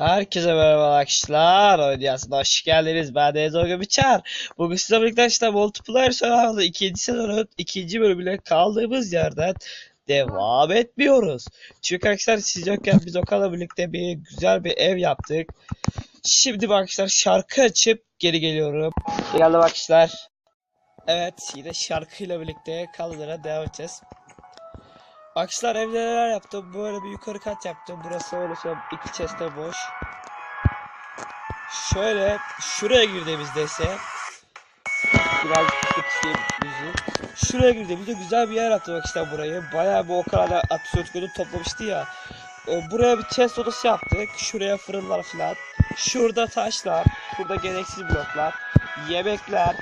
Herkese merhaba arkadaşlar. Oynayasına hoş geldiniz. Ben Deniz Orga Biçer. Bugün size birlikte işte Multiplayer Survival'da ikinci sezonun ikinci bölümüyle kaldığımız yerden devam etmiyoruz. Çünkü arkadaşlar siz yokken biz Okan'la birlikte bir güzel bir ev yaptık. Şimdi arkadaşlar şarkı açıp geri geliyorum. Geldim arkadaşlar. Evet yine şarkıyla birlikte kaldıra devam edeceğiz. Arkadaşlar evde neler yaptım? Böyle bir yukarı kat yaptım. Burası şey iki chest'e boş. Şöyle şuraya girdiğimizde ise biraz kısayım yüzü. Şuraya girdiğimizde güzel bir yer yaptım arkadaşlar burayı. Bayağı bir o kadar atışıyor toplamıştı ya. Buraya bir chest odası yaptık. Şuraya fırınlar falan. Şurada taşlar. Burada gereksiz bloklar. Yemekler.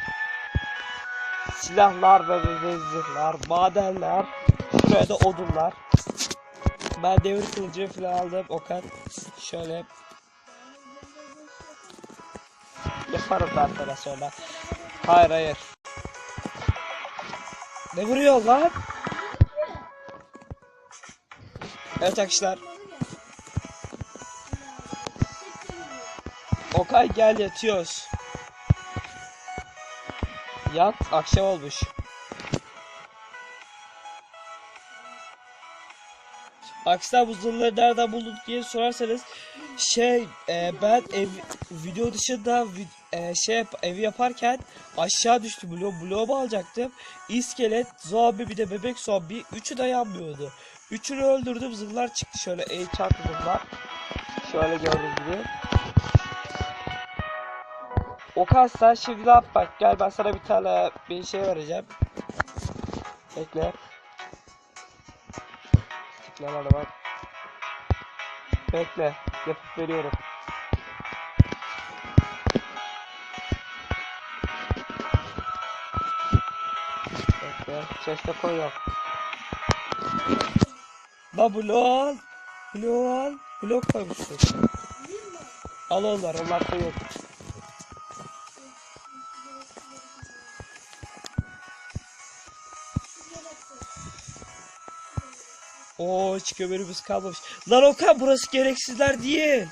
Silahlar ve zırhlar. Madenler. Şuraya da odunlar. Ben demir kılıcı falan aldım. Okan. Şöyle. Yaparım ben sana sonra. Hayır hayır. Ne vuruyor lan? Evet arkadaşlar. Okay gel yatıyoruz. Yat akşam olmuş. Arkadaşlar bu zırhları nereden bulduk diye sorarsanız şey e, ben ev video dışında e, şey evi yaparken aşağı düştü blok bloğumu alacaktım. İskelet, zombi bir de bebek zombi üçü dayanmıyordu. Üçünü öldürdüm zırhlar çıktı şöyle el çarpı zırhlar. Şöyle gördüğünüz gibi. Okan sen şimdi ne yap bak gel ben sana bir tane bir şey vereceğim. Bekle. Tıklamadı bak. Bekle. Yapıp veriyorum. Bekle. Chest'e koyuyorum. La bloğu al. Bloğu al. Blok koymuşsun. Al onlar. Onlar koyuyor. Oo hiç kömürümüz kalmamış. Lan Okan burası gereksizler değil.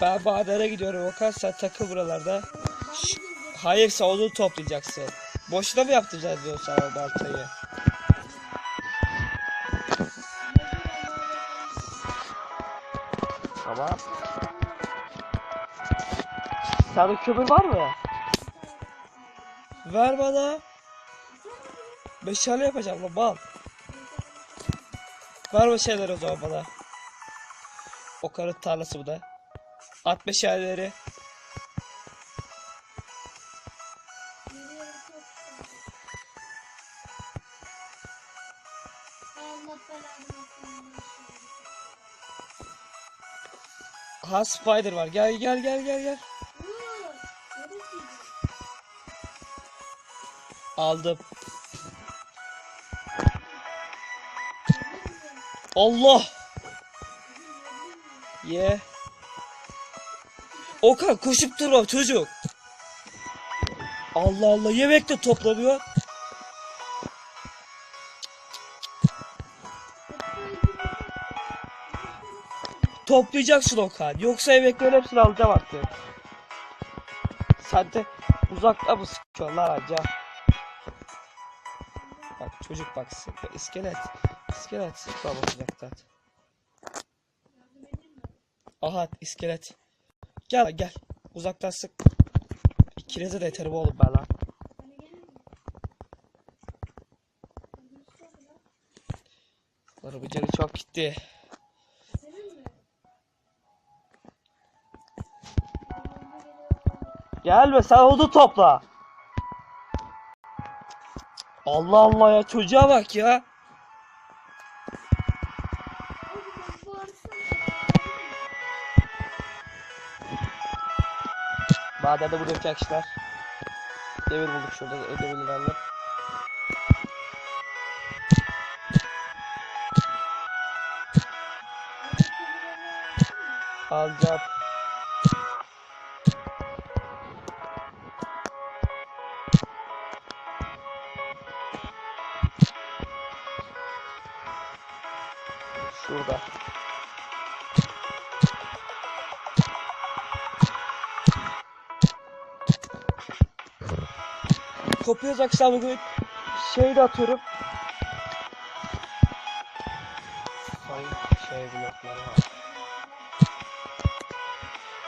Ben madene gidiyorum Okan sen takıl buralarda. Şş, hayır sen onu toplayacaksın. Boşuna mı yaptıracaksın diyorsun sen o baltayı? Tamam. Sende kömür var mı? Ver bana. Meşale yapacağım lan bal. Ver meşaleleri o zaman bana. O karın tarlası bu da. At meşaleleri. Ha spider var. Gel gel gel gel gel. Aldım. Allah. Ye. Okan koşup durma çocuk. Allah Allah yemek de toplamıyor. Toplayacaksın Okan. Yoksa yemeklerin hepsini alacağım artık. Sen de uzakta mı sıkıyorsun lan anca? Bak çocuk bak sık- iskelet. İskelet sıkma. Aha iskelet. Gel gel. Uzaktan sık. İkinize de yeterim oğlum ben lan. Çok gitti. Gelme sen onu topla. Allah Allah ya çocuğa bak ya. Madende burada yapacak işler. Demir bulduk şurada demirlerle. Alacağım. Şurada. Kopuyoruz akşam bugün. Şey de atıyorum. Ay şey blokları var.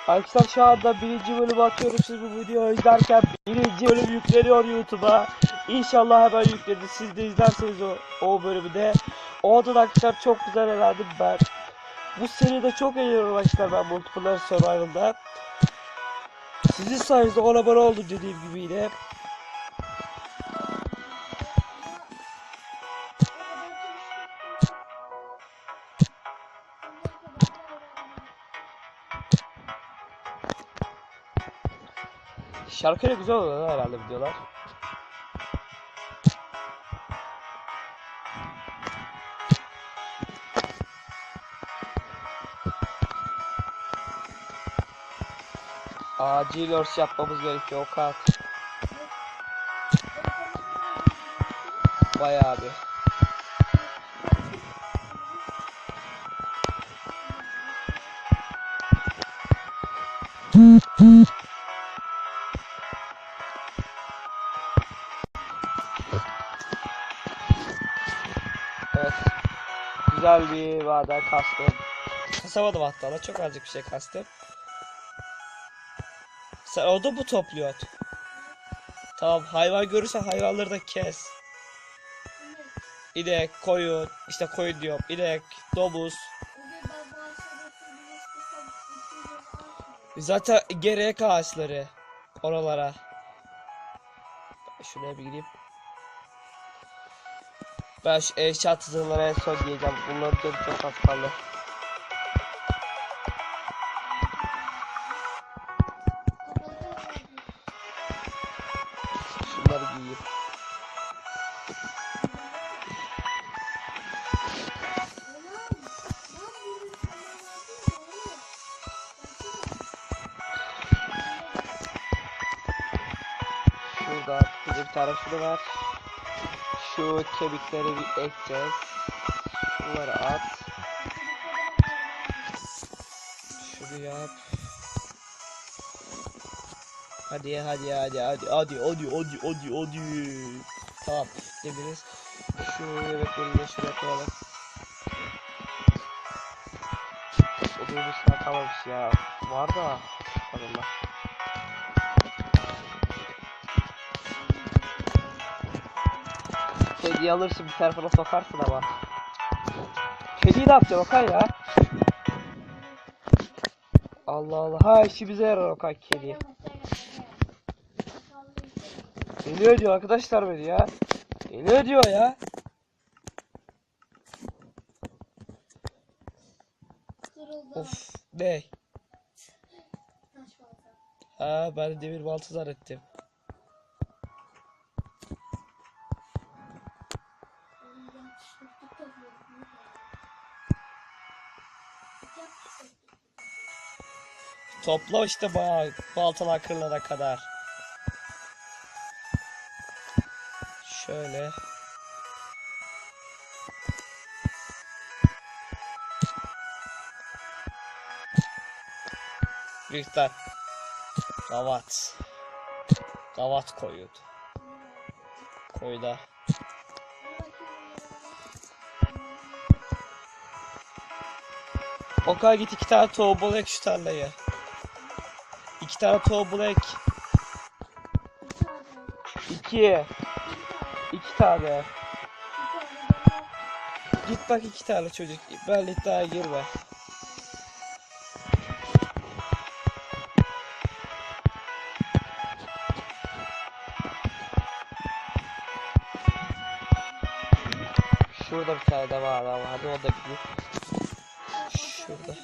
Arkadaşlar şu anda birinci bölümü atıyorum siz bu videoyu izlerken birinci bölüm yükleniyor YouTube'a. İnşallah hemen yüklenir. Siz de izlerseniz o, o bölümü de. Orada da arkadaşlar çok güzel eğlendim ben. Bu seride çok eğleniyorum arkadaşlar ben Multiplayer Survival'da. Sizin sayenizde 10 abone oldum dediğim gibi yine. Şarkıyla güzel oluyor herhalde videolar. Acil örs yapmamız gerekiyor Okan. Bayağı bir. Evet. Güzel bir vada kastım. Kasamadım hatta da çok azıcık bir şey kastım. Sen orada mı topluyorsun? Tamam hayvan görürsen hayvanları da kes. İnek, koyun, işte koyun diyorum. İnek, domuz. Zaten gerek ağaçları. Oralara. Şuraya bir gideyim. Ben şu eşya tızıları en son giyeceğim. Bunları da çok az kaldı. Şunu var. Şu kemikleri bir ekeceğiz. Şunları at. Şunu yap. Hadi hadi hadi hadi hadi hadi hadi hadi hadi. Tamam dediniz. Şu yemekleri de şuraya koyalım. Otobüs kalmamış ya. Var da. Allah. Kediyi alırsın bir tarafına sokarsın ama. Kediyi ne yapacaksın Okay ya? Allah Allah. Ha işimize yarar Okay kedi. Deli ediyor arkadaşlar beni ya. Deli ediyor ya. Of ne? Ha ben de demir balta zannettim. Topla işte bayağı baltalar kırılana kadar. Şöyle. Miktar. Gavat. Gavat koyun. Koyda. Oka git iki tane tohum bul ek şu. Bul ek. İki. İki tane. Git bak iki tane çocuk. Ben iddiaya girme. Şurada bir tane de var ama hadi o da gideyim. Şurada.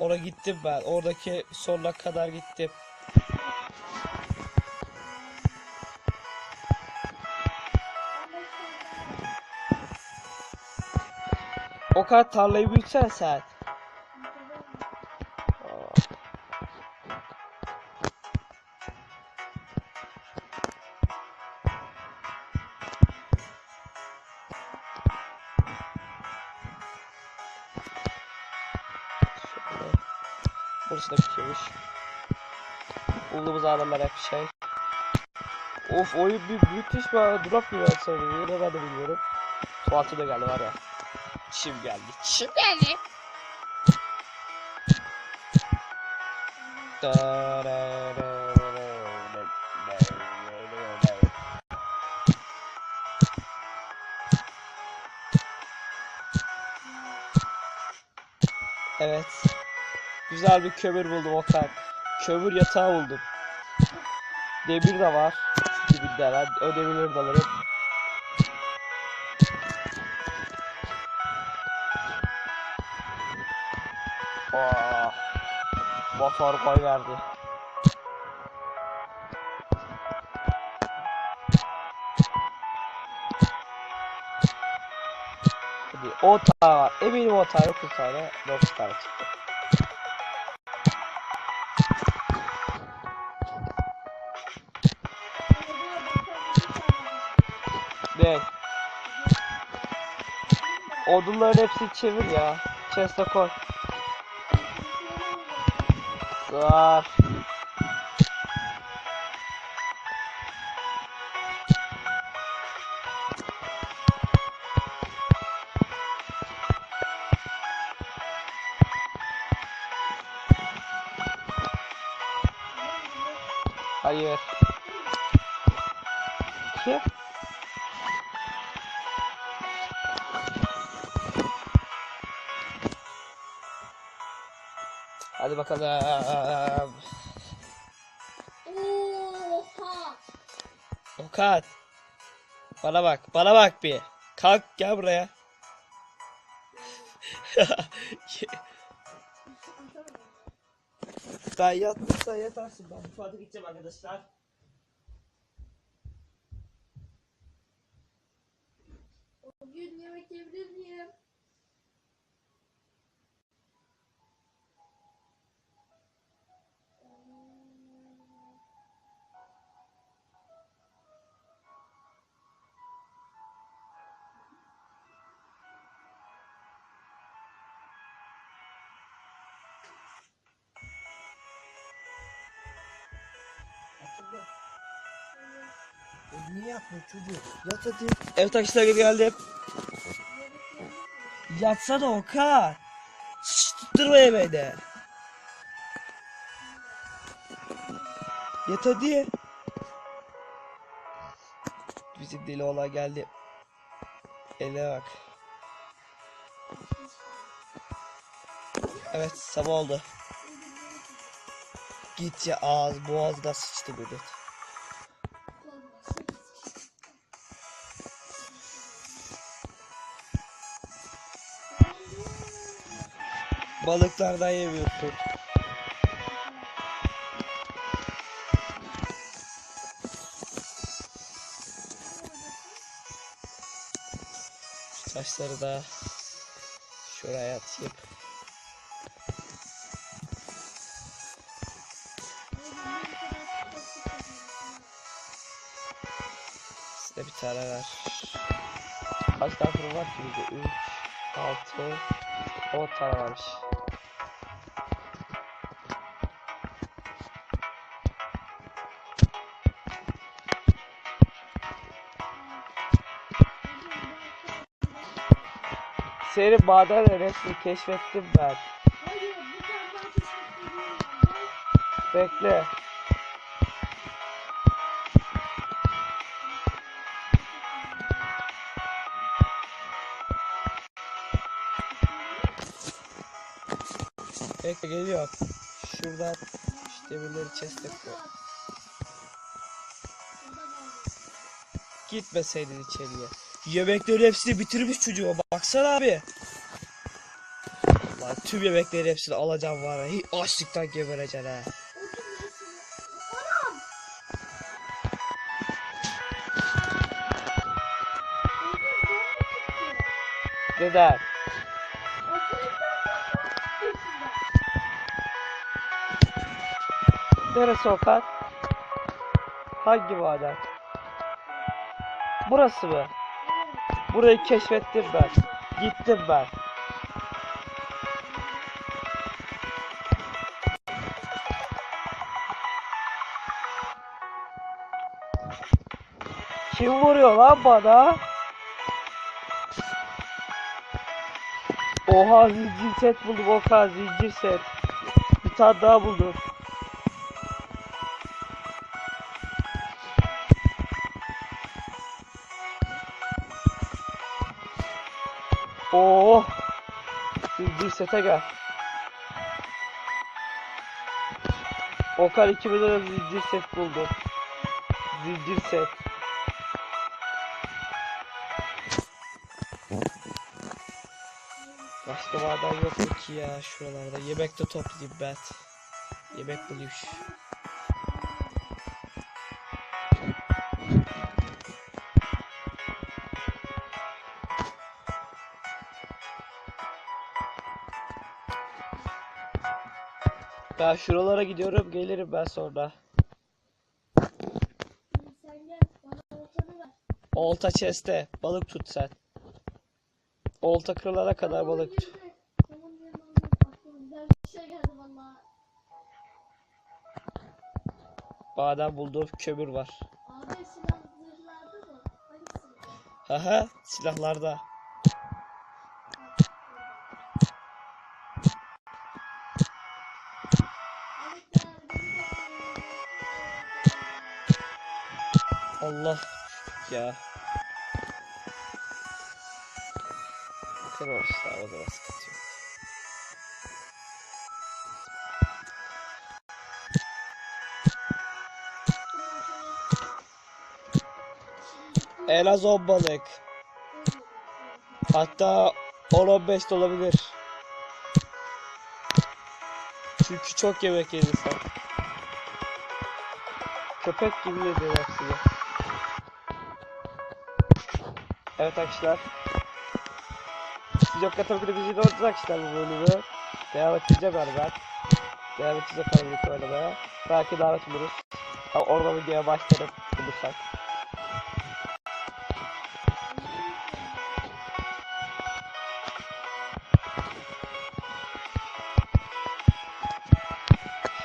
Oraya gittim ben. Oradaki sonuna kadar gittim. O kadar tarlayı büyütsene sen. Bulduğumuz adamlar hep şey. Of oyun bir müthiş bir drop gibi sanırım. Ne ben de bilmiyorum. Tuvalete de geldi var ya. Çim geldi. Çim geldi. Evet. Güzel bir kömür buldum Okan. Kömür yatağı buldum. Demir de var. Dibinde ben o demirleri de alırım. Aa, motor koy verdi. Hadi 10 tane var. Eminim 10 tane 9 tane 9 tane çıktı. Ne? Odunların hepsini çevir ya. Chest'e koy. Sığar. Hayır. Kim? Hadi bakalım. Oha. Okan. Bana bak, bana bak bir. Kalk gel buraya. Sen yatmışsan yatarsın. Ben mutfağa gideceğim arkadaşlar. Niye yapmıyor çocuğu? Yat hadi. Evet arkadaşlar geldim. Miyim? Yatsana Okan. Şşş tutturma yemeğini. Yat hadi. Bizim deli olan geldi. Eline bak. Evet sabah oldu. Git ya ağız boğazına sıçtı böyle. Balıklardan yemiyorsun. Şu taşları da şuraya atayım. Size bir tane ver. Kaç tane var ki bizde? 3, 6, 10 tane varmış. Senin maden resmi keşfettim ben. Bekle. Bekle geliyor. Şuradan şu demirleri chest'e koy. Gitmeseydin içeriye. Yemekleri hepsini bitirmiş çocuğuma. Baksana abi. Lan tüm yemekleri hepsini alacağım var. Hiç açlıktan gebereceksin ha. Neden? Neresi Okan? Hangi maden? Burası mı? Burayı keşfettim ben. Gittim ben. Kim vuruyor lan bana? Oha zincir set buldum oha zincir set. Bir tane daha buldum. Oo. Zincir sete gel. Okan 2000 lira zincir set buldum. Zincir set. Başka maden yok ki ya şuralarda? Yemek de toplayayım ben. Yemek bulayım Ben şuralara gidiyorum gelirim ben sonra. Sen gel bana ver. Olta chest'te balık tut sen. Olta kırılana kadar Tamam, balık tut. Tamam oğlum. Aklıma güzel bir şey geldi valla. Badem buldum kömür var. Abi silah zırhlarda mı? Hangisi? Haha silahlarda. Allah ya. Tamam işte o zaman sıkıntı yok. En az 10 balık. Hatta 10-15 de olabilir. Çünkü çok yemek yedin sen. Köpek gibi yedin hepsini. Evet arkadaşlar. Yok tabii ki de bizi gördünüz arkadaşlar bu bölümü. Devam edeceğim ben. Devam edeceğim kanalımı oynamaya. Belki davet buluruz. Ama orada videoya başlarım bulursak.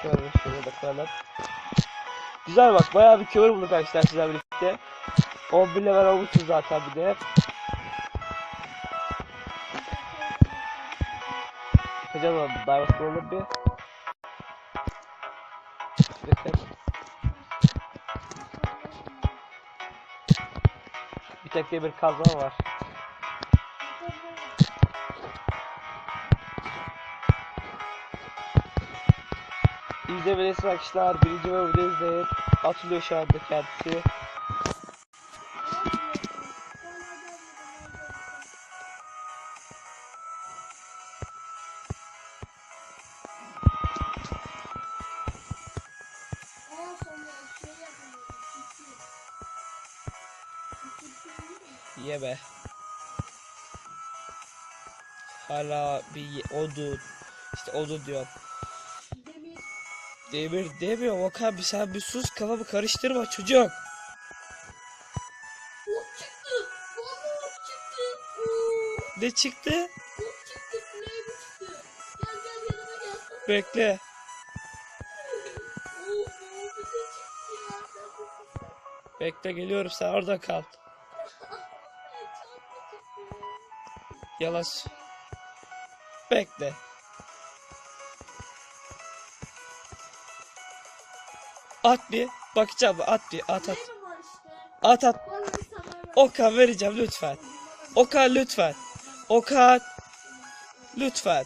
Şöyle şöyle bakalım. Güzel bak bayağı bir kömür bulduk arkadaşlar sizlerle birlikte. 11 level olmuşuz zaten bir de. Onu. Davet bulalım bir. Bir tek demir kazma var. İzlemelisiniz arkadaşlar. Birinci bölümde izleyin. Atılıyor şu anda kendisi. Çiftli. Yeme. Hala bir ye- odun. İşte odun diyorum. Demir. Demir demiyorum Okan bir sen bir sus kafamı karıştırma çocuk. Çıktı. Çıktı. Ne çıktı? ok çıktı. Flame çıktı. Gel gel yanıma gel. Bekle. Bekle geliyorum sen orada kal. Yalan. s- Bekle. At bir. Bakacağım at bir. At at. At at. Okan vereceğim lütfen. Okan lütfen. Okan lütfen.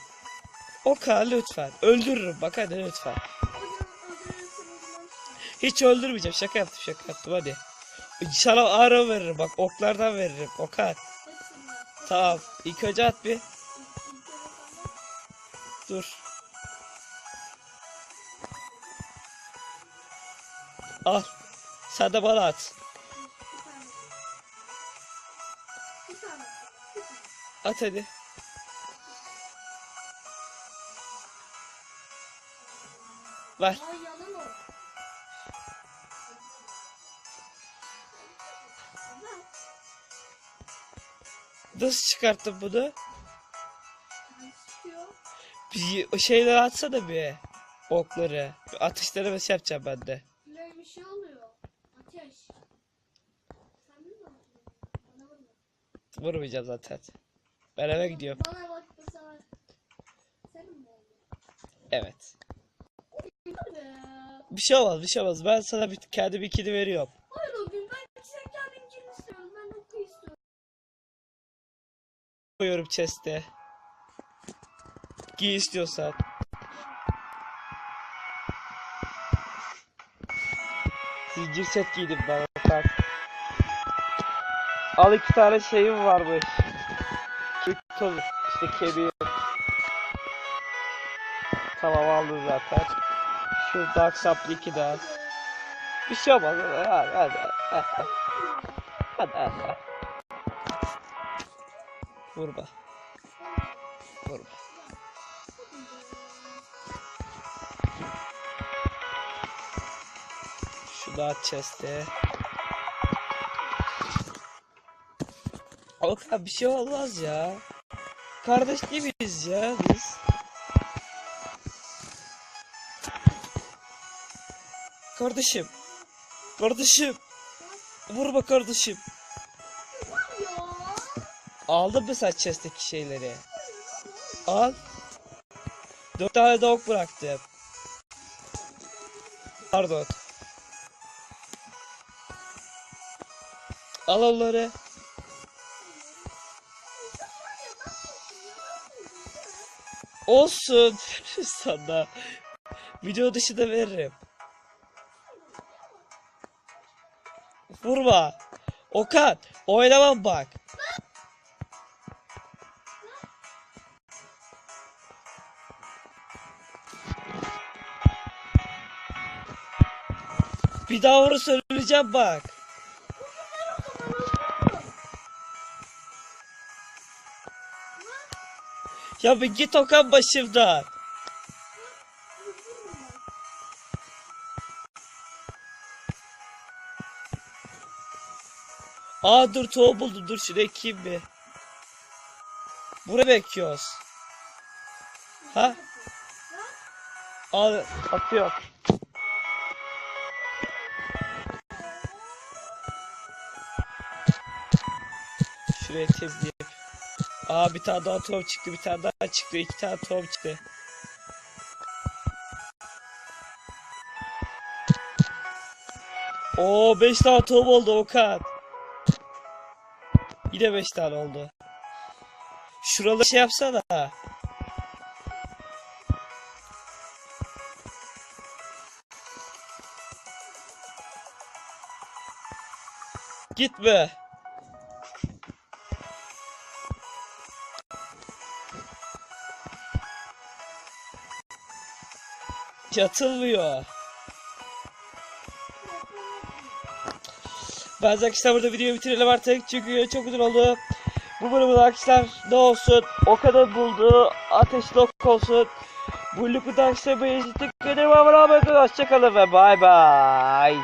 Okan lütfen. Öldürürüm bak hadi lütfen. Hiç öldürmeyeceğim. Şaka yaptım şaka yaptım hadi. Sana ara veririm bak oklardan veririm. Okan. Tamam. İlk önce at bir. Dur. Al. Sen de bana at. At hadi. Ver. Nasıl çıkarttın bunu? Bir o şeyleri atsana bir. Okları. Bir Atışları mesela yapacağım ben de. Böyle bir şey oluyor. Ateş. Sen Vurmayacağım zaten. Ben eve gidiyorum. Bana bak bu sefer. Senin mi oldu? Evet. Bir şey olmaz bir şey olmaz. Ben sana bir, kendi bir kedi veriyorum. Koyuyorum chest'e. Giy istiyorsan. Zincir set giydim ben bak. Al iki tane şeyim varmış. Kito işte kemiğim. Tamam aldım zaten. Şurada aksaplı iki daha. Bir şey olmaz. Hadi hadi. Hadi hadi. hadi. Vurma. Vurma. Şu da chest'e. Okan bir şey olmaz ya. Kardeş değil miyiz ya biz? Kardeşim. Kardeşim. Vurma kardeşim. Aldın mı sen chest'teki şeyleri? Al. Dört tane dog bıraktım. Pardon. Al onları. Olsun. Sana. Video dışında veririm. Vurma. Okan. Oynamam bak. Bir daha onu söyleyeceğim bak. Ya bir git Okan başımdan. Aa dur tohum buldum dur şuraya ekeyim bir. Buraya bekliyoruz. Ha? Al atıyor. Şuraya temizleyip. Aa bir tane daha tohum çıktı bir tane daha çıktı iki tane tohum çıktı. Oo 5 tane tohum oldu Okan. Yine 5 tane oldu. Şuraları şey yapsana. Gitme. Yatılmıyor. Ben arkadaşlar burada videoyu bitirelim artık çünkü çok uzun oldu. Bu bölümün arkadaşlar ne olsun o kadar buldu ateşli ok olsun. Bu lüpü arkadaşlar beğeniştik. Hoşçakalın ve bay bay.